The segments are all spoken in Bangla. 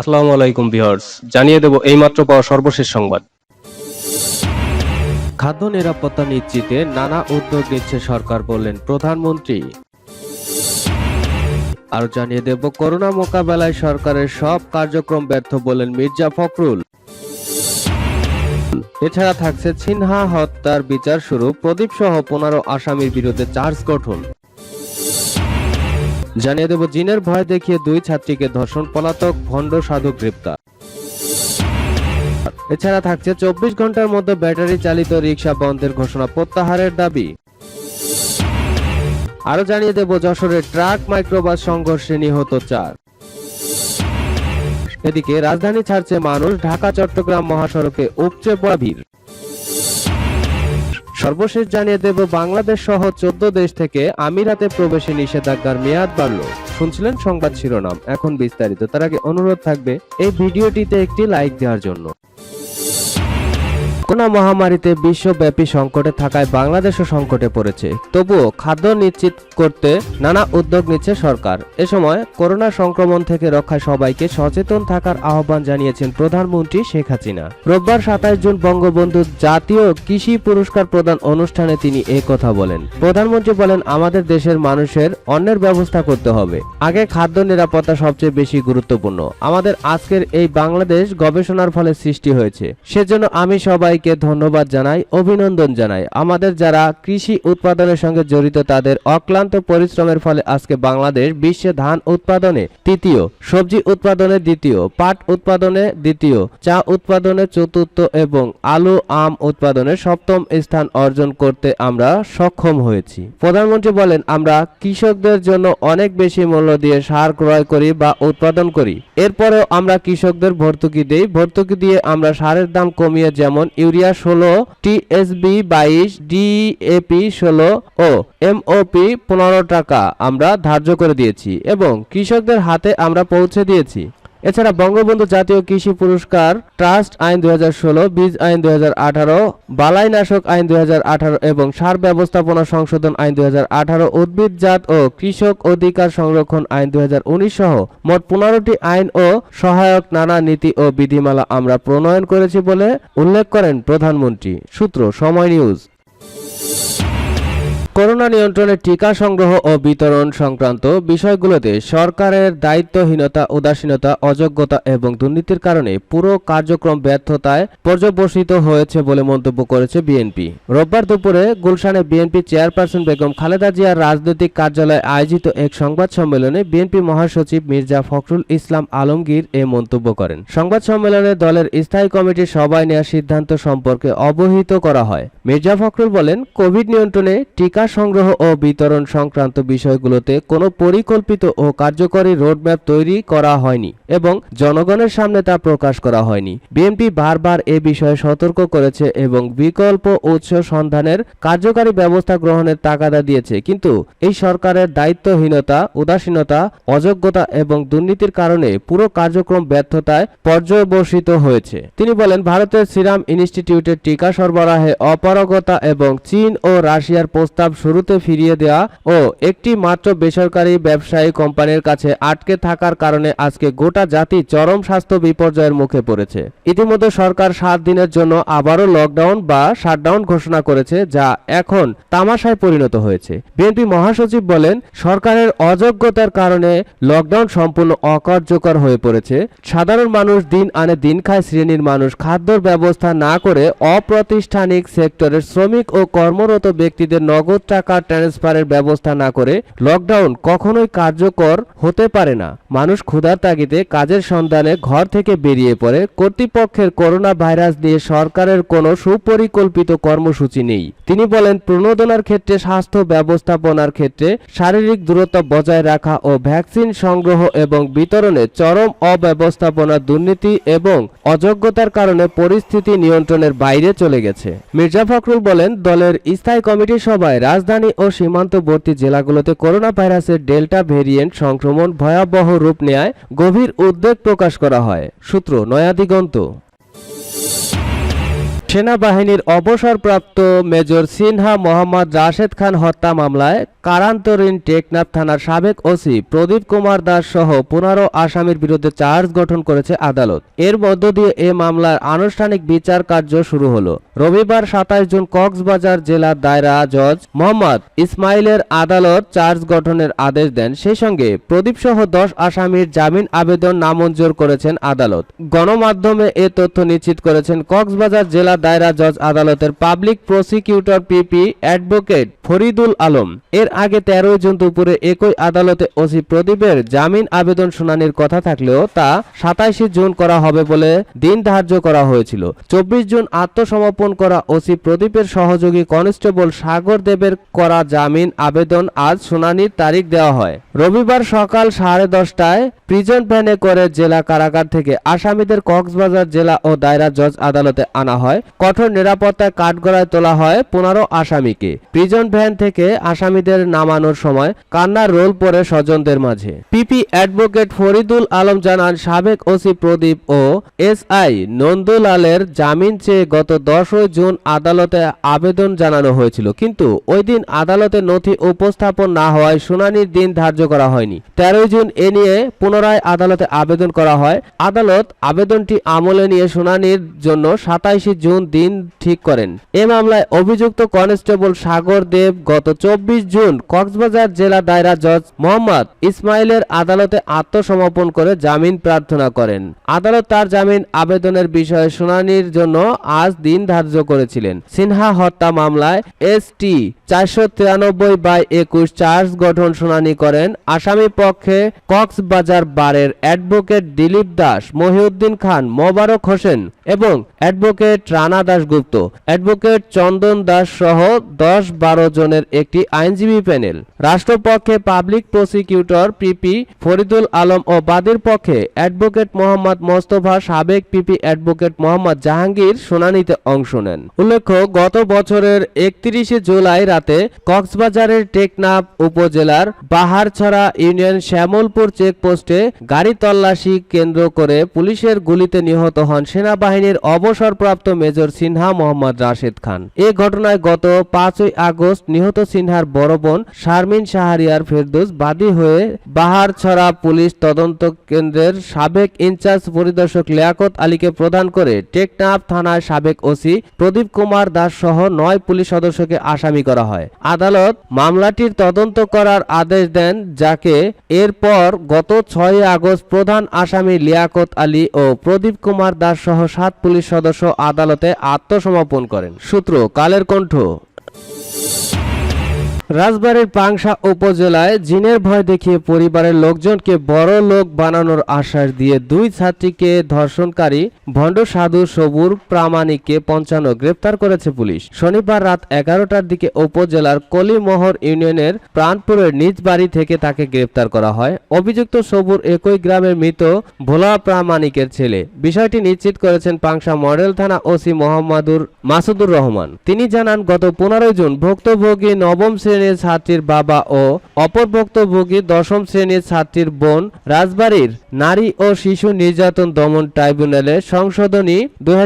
আসসালামু আলাইকুম ভিউয়ার্স, জানিয়ে দেব এইমাত্র পাওয়া সর্বশেষ সংবাদ। খাদ্য নিরাপত্তা নিশ্চিতে নানা উদ্যোগ নিচ্ছে সরকার বললেন প্রধানমন্ত্রী। আর জানিয়ে দেব, করোনা মোকাবেলায় সরকারের সব কার্যক্রম ব্যর্থ বললেন মির্জা ফখরুল। এছাড়া থাকছে সিনহা হত্যার বিচার শুরু প্রদীপ সহ পনেরো আসামির বিরুদ্ধে চার্জ গঠন। জানিয়ে দেব, জিনের ভয় দেখিয়ে দুই ছাত্রীকে ধর্ষণ পলাতক ভণ্ড সাধু গ্রেপ্তার। এছাড়া থাকছে চব্বিশ ঘণ্টার মধ্যে ব্যাটারি চালিত রিক্সা বন্ধের ঘোষণা প্রত্যাহারের দাবি। আরও জানিয়ে দেব, যশোরের ট্রাক মাইক্রোবাস সংঘর্ষে নিহত চার। এদিকে রাজধানী ছাড়ছে মানুষ, ঢাকা, চট্টগ্রাম মহাসড়কে উপচে পড়া ভিড়। সর্বশেষ জানিয়ে দেব, বাংলাদেশ সহ চোদ্দ দেশ থেকে আমিরাতে প্রবেশে নিষেধাজ্ঞার মেয়াদ বাড়ল। শুনছিলেন সংবাদ শিরোনাম। এখন বিস্তারিত। তার আগে অনুরোধ থাকবে এই ভিডিওটিতে একটি লাইক দেওয়ার জন্য। করোনা মহামারীতে বিশ্বব্যাপী সংকটে থাকায় বাংলাদেশও সংকটে পড়েছে। তবুও খাদ্য নিশ্চিত করতে নানা উদ্যোগ নিচ্ছে সরকার। এ সময় করোনা সংক্রমণ থেকে রক্ষায় সবাইকে সচেতন থাকার আহ্বান জানিয়েছেন প্রধানমন্ত্রী শেখ হাসিনা। রোববার সাতাশ জুন বঙ্গবন্ধু জাতীয় কৃষি পুরস্কার প্রদান অনুষ্ঠানে তিনি এ কথা বলেন। প্রধানমন্ত্রী বলেন, আমাদের দেশের মানুষের অন্যের ব্যবস্থা করতে হবে। আগে খাদ্য নিরাপত্তা সবচেয়ে বেশি গুরুত্বপূর্ণ। আমাদের আজকের এই বাংলাদেশ গবেষণার ফলে সৃষ্টি হয়েছে। সেজন্য আমি সবাইকে ধন্যবাদ জানাই, অভিনন্দন জানাই। আমাদের যারা কৃষি উৎপাদনের সঙ্গে জড়িত, তাদের অক্লান্ত পরিশ্রমের ফলে আজকে বাংলাদেশ বিশ্বে ধান উৎপাদনে তৃতীয়, সবজি উৎপাদনে দ্বিতীয়, পাট উৎপাদনে দ্বিতীয়, চা উৎপাদনে চতুর্থ এবং আলু, আম উৎপাদনে সপ্তম স্থান অর্জন করতে আমরা সক্ষম হয়েছি। প্রধানমন্ত্রী বলেন, আমরা কৃষকদের জন্য অনেক বেশি মূল্য দিয়ে সার ক্রয় করি বা উৎপাদন করি। এরপরেও আমরা কৃষকদের ভর্তুকি দেই। ভর্তুকি দিয়ে আমরা সারের দাম কমিয়ে যেমন ইউরিয়া ষোলো টিএসবি বাইশ ডিএপি ষোলো ও এমওপি পনেরো টাকা আমরা ধার্য করে দিয়েছি এবং কৃষকদের হাতে আমরা পৌঁছে দিয়েছি। এছাড়া বঙ্গবন্ধু জাতীয় কৃষি পুরস্কার, ট্রাস্ট আইন দুই হাজার ষোলো, বীজ আইন দুই বালাইনাশক আইন দুই হাজার আঠারো এবং সার ব্যবস্থাপনা সংশোধন আইন দুই উদ্ভিদজাত ও কৃষক অধিকার সংরক্ষণ আইন দু হাজার উনিশ সহ মোট পনেরোটি আইন ও সহায়ক নানা নীতি ও বিধিমালা আমরা প্রণয়ন করেছি বলে উল্লেখ করেন প্রধানমন্ত্রী। সূত্র সময় নিউজ। করোনা নিয়ন্ত্রণে টিকা সংগ্রহ ও বিতরণ সংক্রান্ত বিষয়গুলোতে সরকারের দায়িত্বহীনতা, উদাসীনতা, অযোগ্যতা এবং দুর্নীতির কারণে পুরো কার্যক্রম ব্যর্থতায় পর্যবসিত হয়েছে বলে মন্তব্য করেছে বিএনপি। রোববার দুপুরে গুলশানে বিএনপি চেয়ারপারসন বেগম খালেদা জিয়ার রাজনৈতিক কার্যালয়ে আয়োজিত এক সংবাদ সম্মেলনে বিএনপি মহাসচিব মির্জা ফখরুল ইসলাম আলমগীর এ মন্তব্য করেন। সংবাদ সম্মেলনে দলের স্থায়ী কমিটির সবাই নেওয়ার সিদ্ধান্ত সম্পর্কে অবহিত করা হয়। মির্জা ফখরুল বলেন, কোভিড নিয়ন্ত্রণে টিকা সংগ্রহ ও বিতরণ সংক্রান্ত বিষয়গুলোতে কোনো পরিকল্পিত ও কার্যকরী রোডম্যাপ তৈরি করা হয়নি এবং জনগণের সামনে তা প্রকাশ করা হয়নি। বিএনপি বারবার এ বিষয়ে সতর্ক করেছে এবং বিকল্প উৎস সন্ধানের কার্যকারী ব্যবস্থা গ্রহণের তাগাদা দিয়েছে। কিন্তু এই সরকারের দায়িত্বহীনতা, উদাসীনতা, অযোগ্যতা এবং দুর্নীতির কারণে পুরো কার্যক্রম ব্যর্থতায় পর্যবসিত হয়েছে। তিনি বলেন, ভারতের সিরাম ইনস্টিটিউটের টিকা সরবরাহে অপারগতা এবং চীন ও রাশিয়ার প্রস্তাব শুরুতে ফিরিয়ে দেওয়া ও একটি মাত্র বেসরকারি ব্যবসায়ী কোম্পানির কাছে আটকে থাকার কারণে আজকে গোটা জাতি চরম স্বাস্থ্য বিপর্যয়ের মুখে পড়েছে। ইতিমধ্যে সরকার সাত দিনের জন্য আবারও লকডাউন বা শাটডাউন ঘোষণা করেছে, যা এখন তামাশায় পরিণত হয়েছে। বিএনপি মহাসচিব বলেন, সরকারের অযোগ্যতার কারণে লকডাউন সম্পূর্ণ অকার্যকর হয়ে পড়েছে। সাধারণ মানুষ দিন আনে দিন খায়, শ্রেণির মানুষ খাদ্যর ব্যবস্থা না করে অপ্রাতিষ্ঠানিক সেক্টরের শ্রমিক ও কর্মরত ব্যক্তিদের নগদ টাকা ট্রান্সফারের ব্যবস্থা না করে লকডাউন কখনোই কার্যকর হতে পারে না। মানুষ ক্ষুধার তাগিদে কাজের সন্ধানে ঘর থেকে বেরিয়ে পড়ে। কর্তৃপক্ষের করোনা ভাইরাস নিয়ে সরকারের কোনো সুপরিকল্পিত কর্মসূচি নেই। তিনি বলেন, প্রণোদনার ক্ষেত্রে, স্বাস্থ্য ব্যবস্থাপনার ক্ষেত্রে শারীরিক দূরত্ব বজায় রাখা ও ভ্যাকসিন সংগ্রহ এবং বিতরণে চরম অব্যবস্থাপনা, দুর্নীতি এবং অযোগ্যতার কারণে পরিস্থিতি নিয়ন্ত্রণের বাইরে চলে গেছে। মির্জা ফখরুল বলেন, দলের স্থায়ী কমিটির সভায় রাজধানী ও সীমান্তবর্তী জেলাগুলোতে করোনা ভাইরাসের ডেল্টা ভেরিয়েন্ট সংক্রমণ ভয়াবহ রূপ নেয় গভীর উদ্বেগ প্রকাশ করা হয়। সূত্র নয়া দিগন্ত সেনাবাহিনীর অবসরপ্রাপ্ত মেজর সিনহা মোহাম্মদ রাশেদ খান হত্যা মামলায় কারান্তরীণ টেকনাফ থানার সাবেক ওসি প্রদীপ কুমার দাস সহ পনেরো আসামির বিরুদ্ধে চার্জ গঠন করেছে আদালত। এর মধ্য দিয়ে এ মামলার আনুষ্ঠানিক বিচার কার্য শুরু হলো। রবিবার সাতাশ জুন কক্সবাজার জেলার দায়রা জজ মোহাম্মদ ইসমাইলের আদালত চার্জ গঠনের আদেশ দেন। সেই সঙ্গে প্রদীপ সহ দশ আসামির জামিন আবেদন নামঞ্জুর করেছেন আদালত। গণমাধ্যমে এ তথ্য নিশ্চিত করেছেন কক্সবাজার জেলা দায়রা জজ আদালতের public prosecutor PP advocate Faridul Alam. এর আগে তেরোই জুন দুপুরে একই আদালতে ওসি প্রদীপের জামিন আবেদন শুনানির কথা থাকলেও তা সাতাইশে জুন করা হবে বলে দিন ধার্য করা হয়েছিল। চব্বিশ জুন আত্মসমর্পণ করা ওসি প্রদীপের সহযোগী কনস্টেবল সাগর দেবের করা জামিন আবেদন আজ শুনানির তারিখ দেওয়া হয়। রবিবার সকাল সাড়ে দশটায় প্রিজন ভ্যানে করে জেলা কারাগার থেকে আসামিদের কক্সবাজার জেলা ও দায়রা জজ আদালতে আনা হয়। কঠোর নিরাপত্তায় কাঠগড়ায় তোলা হয় পনেরো আসামিকে। প্রিজন ভ্যান থেকে আসামিদের নামানোর সময় কান্নার রোল পড়ে স্বজনদের মাঝে। পিপি অ্যাডভোকেট ফরিদুল আলম জানান, সাবেক ওসি প্রদীপ ও এসআই নন্দুলালের জামিন চেয়ে গত দশই জুন আদালতে আবেদন জানানো হয়েছিল। কিন্তু ওই দিন আদালতে নথি উপস্থাপন না হওয়ায় শুনানির দিন ধার্য করা হয়নি। তেরোই জুন এ নিয়ে পুনরায় আদালতে আবেদন করা হয়। আদালত আবেদনটি আমলে নিয়ে শুনানির জন্য সাতাইশে জুন দিন ঠিক করেন। এ মামলায় অভিযুক্ত কনস্টেবল সাগর দেব গত চব্বিশ জুন কক্সবাজার জেলা দায়রা জজ মোহাম্মদ ইসমাইলের আদালতে আত্মসমর্পণ করে জামিন প্রার্থনা করেন। আদালত তার জামিন আবেদনের বিষয়ে শুনানির জন্য আজ দিন ধার্য করেছিলেন। সিনহা হত্যা মামলায় এসটি চারশো তিরানব্বই বাই একুশ চার্জ গঠন শুনানি করেন আসামি পক্ষে কক্সবাজার বারের অ্যাডভোকেট দিলীপ দাস, মহিউদ্দিন খান, মোবারক হোসেন এবং অ্যাডভোকেট রানা দাশগুপ্ত। অ্যাডভোকেট চন্দন দাস সহ দশ বারো জনের একটি আইনজীবী প্যানেল। রাষ্ট্রপক্ষে public prosecutor PP Faridul Alam ও বাদীর পক্ষে অ্যাডভোকেট মোহাম্মদ মোস্তফা সাবেক পিপি অ্যাডভোকেট মোহাম্মদ জাহাঙ্গীর শুনানিতে অংশ নেন। উল্লেখ্য, গত বছরের একত্রিশে জুলাই রাতে কক্সবাজারের টেকনাফ উপজেলার বাহারছড়া ইউনিয়ন শ্যামলপুর চেকপোস্টে গাড়ি তল্লাশি কেন্দ্র করে পুলিশের গুলিতে নিহত হন সেনাবাহিনীর অবসরপ্রাপ্ত মেজর সিনহা মোহাম্মদ রাশেদ খান। এ ঘটনায় গত পাঁচই আগস্ট নিহত সিনহার বড় বোন শারমিন শাহরিয়ার ফেরদৌস বাদী হয়ে বাহারছড়া পুলিশ তদন্ত কেন্দ্রের সাবেক ইনচার্জ পরিদর্শক লিয়াকত আলীকে প্রদান করে টেকনাফ থানার সাবেক ওসি প্রদীপ কুমার দাস সহ নয় পুলিশ সদস্যকে আসামি করা হয়। আদালত মামলাটির তদন্ত করার আদেশ দেন, যাকে এরপর গত ছয় আগস্ট প্রধান আসামি লিয়াকত আলী ও প্রদীপ কুমার দাস সহ সাত পুলিশ সদস্য আদালতে আত্মসমর্পণ করেন। সূত্র, কালের কণ্ঠ। রাজবাড়ীর পাংশা উপজেলায় জিনের ভয় দেখিয়ে পরিবারের লোকজনকে বড় লোক বানানোর আশ্বাস দিয়ে দুই ছাত্রীকে ধর্ষণকারী ভণ্ড সাধু সবুর প্রামাণিককে পঞ্চান্ন গ্রেপ্তার করেছে পুলিশ। শনিবার রাত এগারোটার দিকে উপজেলার কলিমোহর ইউনিয়নের প্রাণপুরের নিজ বাড়ি থেকে তাকে গ্রেপ্তার করা হয়। অভিযুক্ত সবুর একই গ্রামের মৃত ভোলা প্রামাণিকের ছেলে। বিষয়টি নিশ্চিত করেছেন পাংশা মডেল থানা ওসি মোহাম্মদুর মাসুদুর রহমান। তিনি জানান, গত পনেরোই জুন ভুক্তভোগী নবম শ্রেণির ছাত্রীর বাবা ও অপর ভুক্তভোগী দশম শ্রেণির ছাত্রীর বোন রাজবাড়ীর নারী ও শিশু নির্যাতন দমন ট্রাইব্যুনালে সংশোধনী দুই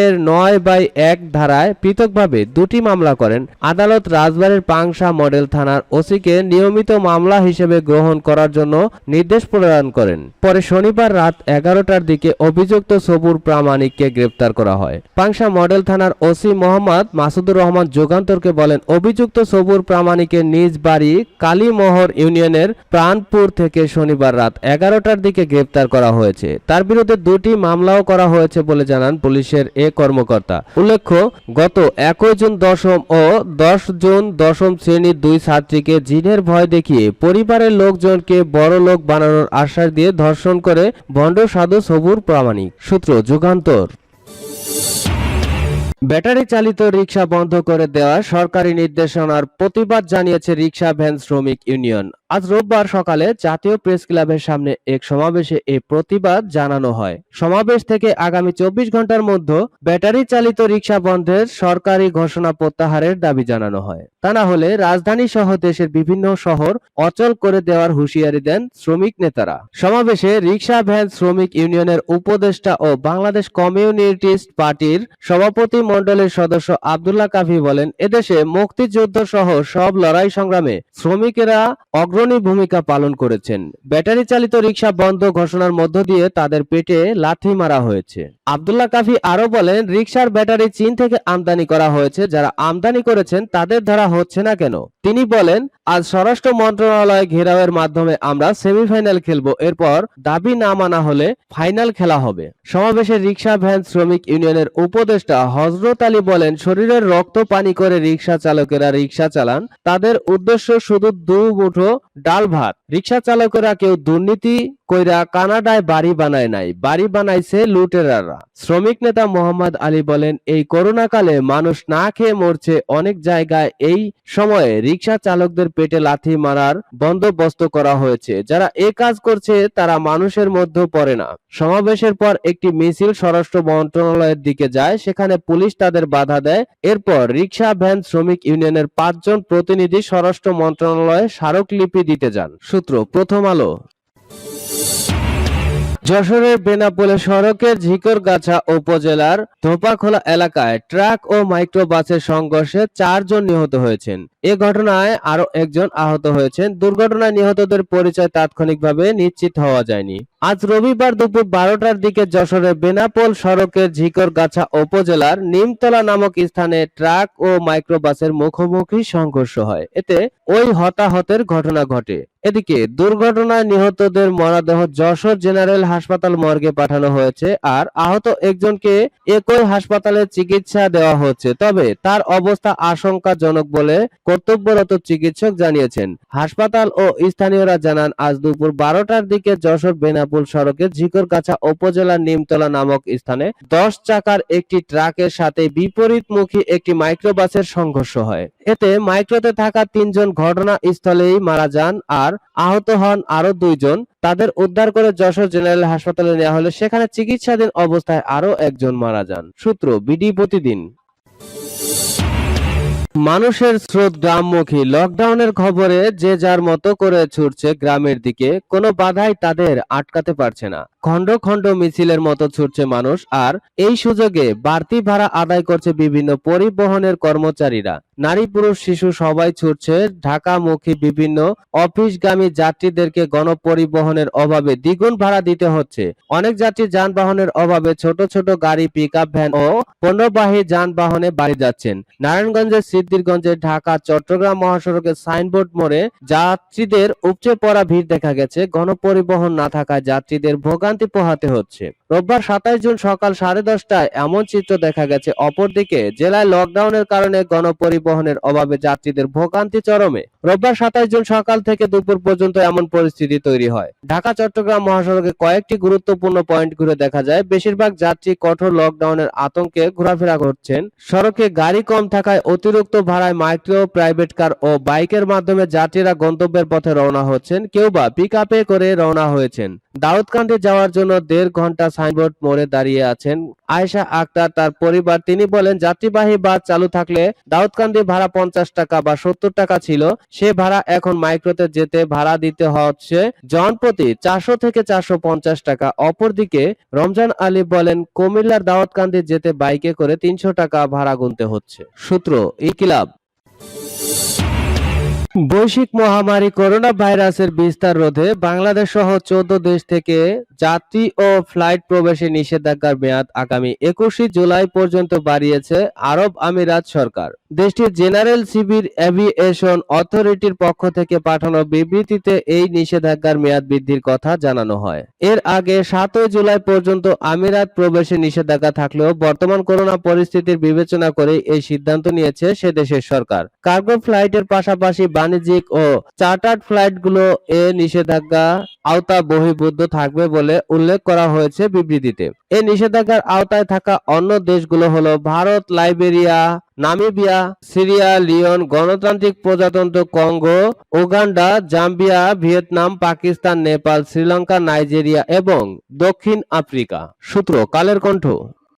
এর নয় বাই এক ধারায় পৃথকভাবে দুটি মামলা করেন। আদালত রাজবাড়ীর পাংশা মডেল থানার ওসিকে নিয়মিত মামলা হিসেবে গ্রহণ করার জন্য নির্দেশ প্রদান করেন। পরে শনিবার রাত এগারোটার দিকে অভিযুক্ত সবুর প্রামাণিককে গ্রেপ্তার করা হয়। পাংশা মডেল থানার ওসি মোহাম্মদ মাসুদুর রহমান যুগান্তরকে বলেন, অভিযুক্ত সবুর প্রামাণিকের নিজ বাড়ি কালীমোহর ইউনিয়নের প্রাণপুর থেকে শনিবার রাত এগারোটার দিকে গ্রেপ্তার করা হয়েছে। তার বিরুদ্ধে দুটি মামলাও করা হয়েছে বলে জানান পুলিশের এ কর্মকর্তা। উল্লেখ্য, গত একই জুন দশম ও দশ জুন দশম শ্রেণির দুই ছাত্রীকে জিনের ভয় দেখিয়ে পরিবারের লোকজনকে বড় লোক বানানোর আশ্বাস দিয়ে ধর্ষণ করে ভণ্ড সাধু সবুর প্রামাণিক। সূত্র যুগান্তর। ব্যাটারি চালিত রিক্সা বন্ধ করে দেওয়া সরকারি নির্দেশনার প্রতিবাদ জানিয়েছে রিক্সা ভ্যান শ্রমিক ইউনিয়ন। আজ রোববার সকালে জাতীয় প্রেস ক্লাবের সামনে এক সমাবেশে এই প্রতিবাদ জানানো হয়। সমাবেশ থেকে আগামী চব্বিশ ঘণ্টার মধ্যে ব্যাটারি চালিত রিক্সা বন্ধের সরকারি ঘোষণা প্রত্যাহারের দাবি জানানো হয়। তা না হলে রাজধানী সহ দেশের বিভিন্ন শহর অচল করে দেওয়ার হুঁশিয়ারি দেন শ্রমিক নেতারা। সমাবেশে রিক্সা ভ্যান শ্রমিক ইউনিয়নের উপদেষ্টা ও বাংলাদেশ কমিউনিটিস্ট পার্টির সভাপতি মণ্ডলের সদস্য আব্দুল্লাহ কাফি বলেন, এদেশে মুক্তিযুদ্ধ সহ সব লড়াই সংগ্রামে শ্রমিকেরা অগ্রণী ভূমিকা পালন করেছেন। ব্যাটারি চালিত রিক্সা বন্ধ ঘোষণার মধ্য দিয়ে তাদের পেটে লাথি মারা হয়েছে। আব্দুল্লাহ কাফি আরও বলেন রিক্সার ব্যাটারি চীন থেকে আমদানি করা হয়েছে, যারা আমদানি করেছেন তাদের ধরা হচ্ছে না কেন? তিনি বলেন, আজ স্বরাষ্ট্র মন্ত্রণালয় ঘেরাওয়ের মাধ্যমে আমরা সেমিফাইনাল খেলব, এরপর দাবি না মানা হলে ফাইনাল খেলা হবে। সমাবেশে রিক্সা ভ্যান শ্রমিক ইউনিয়নের উপদেষ্টা হজরত আলী বলেন, শরীরের রক্ত পানি করে রিক্সা চালকেরা রিক্সা চালান। তাদের উদ্দেশ্য শুধু দু মুঠো ডাল ভাত। রিক্সা চালকেরা কেউ দুর্নীতি কইরা কানাডায় বাড়ি বানায় নাই। বাড়ি বানাইছে লুটেরারা। শ্রমিক নেতা মোহাম্মদ আলী বলেন, এই করোনা কালে মানুষ না খেয়ে মরছে অনেক জায়গায়। এই সময়ে রিক্সা চালকদের পেটে লাথি মারার বন্দোবস্ত করা হয়েছে। যারা এ কাজ করছে, তারা মানুষের মধ্যে পড়ে না। সমাবেশের পর একটি মিছিল স্বরাষ্ট্র মন্ত্রণালয়ের দিকে যায়। সেখানে পুলিশ তাদের বাধা দেয়। এরপর রিক্সা ভ্যান, শ্রমিক ইউনিয়নের পাঁচজন প্রতিনিধি স্বরাষ্ট্র মন্ত্রণালয়ে স্মারকলিপি দিতে যান। সূত্র, প্রথম আলো। যশোরের বেনাপোলে সড়কের ঝিকরগাছা উপজেলার ধোপাখোলা এলাকায় ট্রাক ও মাইক্রোবাসের সংঘর্ষে চারজন নিহত হয়েছেন। এ ঘটনায় আরও একজন আহত হয়েছেন। দুর্ঘটনায় নিহতদের পরিচয় তাৎক্ষণিকভাবে নিশ্চিত হওয়া যায়নি। আজ রবিবার দুপুর বারোটার দিকে যশোরের বেনাপোল সড়কের ঝিকরগাছা উপজেলার নিমতলা নামক স্থানে ট্রাক ও মাইক্রোবাসের মুখোমুখি সংঘর্ষ হয়। এতে ওই হতাহতের ঘটনা ঘটে। এদিকে দুর্ঘটনায় নিহতদের মরদেহ যশোর জেনারেল হাসপাতাল মর্গে পাঠানো হয়েছে আর আহত একজনকে একই হাসপাতালে চিকিৎসা দেওয়া হচ্ছে। তবে তার অবস্থা আশঙ্কাজনক বলে কর্তব্যরত চিকিৎসক জানিয়েছেন। হাসপাতাল ও স্থানীয়রা জানান, আজ দুপুর বারোটার দিকে যশোর বেনাপুল সড়কের ঝিকরগাছা উপজেলার নিমতলা নামক স্থানে দশ চাকার একটি ট্রাকের সাথে বিপরীতমুখী একটি মাইক্রোবাসের সংঘর্ষ হয়। এতে মাইক্রোতে থাকা তিনজন ঘটনাস্থলেই মারা যান আর আহত হন আরও দুইজন। তাদের উদ্ধার করে যশোর জেনারেল হাসপাতালে নেওয়া হলে সেখানে চিকিৎসাধীন অবস্থায় আরও একজন মারা যান। সূত্র বিডি প্রতিদিন। মানুষের স্রোত গ্রামমুখী। লকডাউনের খবরে যে যার মতো করে ছুটছে গ্রামের দিকে, কোনো বাধাই তাদের আটকাতে পারছে না। খণ্ড খণ্ড মিছিলের মতো ছুটছে মানুষ, আর এই সুযোগে বাড়তি ভাড়া আদায় করছে বিভিন্ন পরিবহনের কর্মচারীরা। নারী পুরুষ শিশু সবাই ছুটছে ঢাকামুখী বিভিন্ন অফিসগামী যাত্রীদেরকে গণপরিবহনের অভাবে দ্বিগুণ ভাড়া দিতে হচ্ছে। অনেক যাত্রী যানবাহনের অভাবে ছোট ছোট গাড়ি পিক ভ্যান ও পণ্যবাহী যানবাহনে বাড়ি যাচ্ছেন। নারায়ণগঞ্জের সিদ্ধিরগঞ্জে ঢাকা, চট্টগ্রাম মহাসড়কের সাইনবোর্ড মোড়ে যাত্রীদের উপচে পড়া ভিড় দেখা গেছে। গণপরিবহন না থাকায় যাত্রীদের ভোগান্তি পোহাতে হচ্ছে। রোববার সাতাশ জুন সকাল সাড়ে দশটায় এমন চিত্র দেখা গেছে। অপরদিকে জেলায় লকডাউনের কারণে গণপরিবহনের অভাবে যাত্রীদের ভোগান্তি চরমে। রোববার সাতাশ জুন সকাল থেকে দুপুর পর্যন্ত এমন পরিস্থিতি তৈরি হয়। ঢাকা, চট্টগ্রাম মহাসড়কে কয়েকটি গুরুত্বপূর্ণ পয়েন্ট ঘুরে দেখা যায়। বেশিরভাগ যাত্রী কঠোর লকডাউনের আতঙ্কে ঘোরাফেরা করছেন। সড়কে গাড়ি কম থাকায় অতিরিক্ত ভাড়ায় মাইক্রো প্রাইভেট কার ও বাইকের মাধ্যমে যাত্রীরা গন্তব্যের পথে রওনা হচ্ছেন। কেউ বা পিক করে রওনা হয়েছেন। দাউদকান্দি যাওয়ার জন্য দেড় ঘণ্টা সাইনবোর্ড মোড়ে দাঁড়িয়ে আছেন। আয়েশা আক্তার, তার পরিবার, তিনি বলেন, যাত্রীবাহী বাস চালু থাকলে দাউদকান্দি ভাড়া পঞ্চাশ টাকা বা সত্তর টাকা ছিল। সে ভাড়া এখন মাইক্রোতে যেতে ভাড়া দিতে হচ্ছে। জনপ্রতি চারশো থেকে চারশো পঞ্চাশ টাকা। অপরদিকে রমজান আলী বলেন, কুমিল্লার দাউদকান্দি যেতে বাইকে করে তিনশো টাকা ভাড়া গুনতে হচ্ছে। সূত্র ইকিলাব বৈশ্বিক মহামারী করোনা ভাইরাসের বিস্তার রোধে বাংলাদেশ সহ চৌদ্দ দেশ থেকে যাত্রী ও ফ্লাইট প্রবেশে নিষেধাজ্ঞার মেয়াদ আগামী একুশে জুলাই পর্যন্ত বাড়িয়েছে আরব আমিরাত সরকার। দেশটির জেনারেল সিভিল এভিয়েশন অথরিটির পক্ষ থেকে পাঠানো বিবৃতিতে এই নিষেধাজ্ঞার মেয়াদ বৃদ্ধির কথা জানানো হয়। এর আগে সাতই জুলাই পর্যন্ত আমিরাত প্রবেশে নিষেধাজ্ঞা থাকলেও বর্তমান করোনা পরিস্থিতির বিবেচনা করে এই সিদ্ধান্ত নিয়েছে সে দেশের সরকার। কার্গো ফ্লাইটের পাশাপাশি বাণিজ্যিক ও চার্টার্ড ফ্লাইটগুলো এ নিষেধাজ্ঞা আওতা বহির্ভূত থাকবে বলে উল্লেখ করা হয়েছে বিবৃতিতে। এই নিষেধাজ্ঞার আওতায় থাকা অন্য দেশগুলো হলো Bharat, Liberia, Namibia, Syria, Leone, গণতান্ত্রিক প্রজাতন্ত্র Congo, Uganda, Zambia, Vietnam, Pakistan, Nepal, Sri Lanka, Nigeria এবং দক্ষিণ আফ্রিকা। সূত্র, কালের কণ্ঠ।